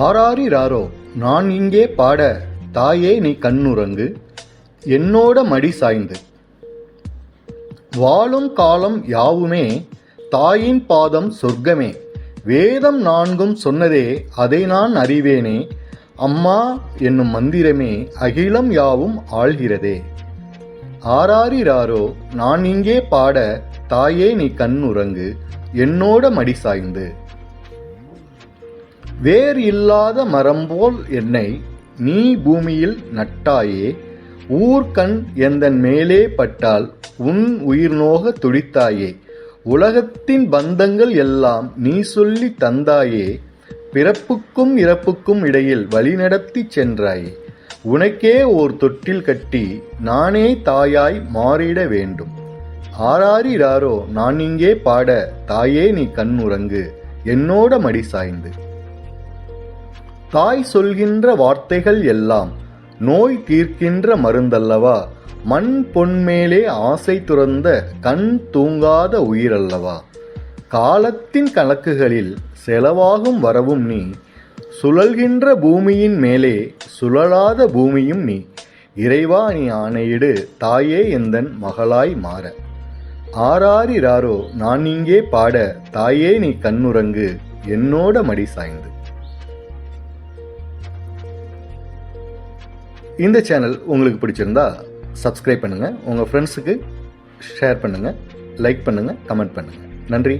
ஆராரிராரோ நான் இங்கே பாட தாயே நீ கண்ணுறங்கு என்னோட மடி சாய்ந்து. வாழும் காலம் யாவுமே தாயின் பாதம் சொர்க்கமே வேதம் நான்கும் சொன்னதே அதை நான் அறிவேனே அம்மா என்னும் மந்திரமே அகிலம் யாவும் ஆள்கிறதே. ஆராரிராரோ நான் இங்கே பாட தாயே நீ கண்ணுறங்கு என்னோட மடி சாய்ந்து. வேர் இல்லாத மரம் போல் என்னை நீ பூமியில் நட்டாயே ஊர்கண் எந்தன் மேலே பட்டால் உன் உயிர் நோக துடித்தாயே. உலகத்தின் பந்தங்கள் எல்லாம் நீ சொல்லி தந்தாயே பிறப்புக்கும் இறப்புக்கும் இடையில் வழிநடத்தி சென்றாயே. உனக்கே ஓர் தொட்டில் கட்டி நானே தாயாய் மாறிட வேண்டும். ஆராரிராரோ நான் இங்கே பாட தாயே நீ கண்ணுறங்கு என்னோட மடி சாய்ந்து. தாய் சொல்கின்ற வார்த்தைகள் எல்லாம் நோய் தீர்க்கின்ற மருந்தல்லவா? மண் பொன்மேலே ஆசை துறந்த கண் தூங்காத உயிரல்லவா? காலத்தின் கணக்குகளில் செலவாகும் வரவும் நீ சுழல்கின்ற பூமியின் மேலே சுழலாத பூமியும் நீ. இறைவா நீ ஆணையிடு தாயே எந்தன் மகளாய் மாற. ஆராரிராரோ நான் இங்கே பாட தாயே நீ கண்ணுறங்கு என்னோட மடி சாய்ந்து. இந்த சேனல் உங்களுக்கு பிடிச்சிருந்தா சப்ஸ்கிரைப் பண்ணுங்கள் உங்கள் ஃப்ரெண்ட்ஸுக்கு ஷேர் பண்ணுங்கள் லைக் பண்ணுங்கள் கமெண்ட் பண்ணுங்கள் நன்றி.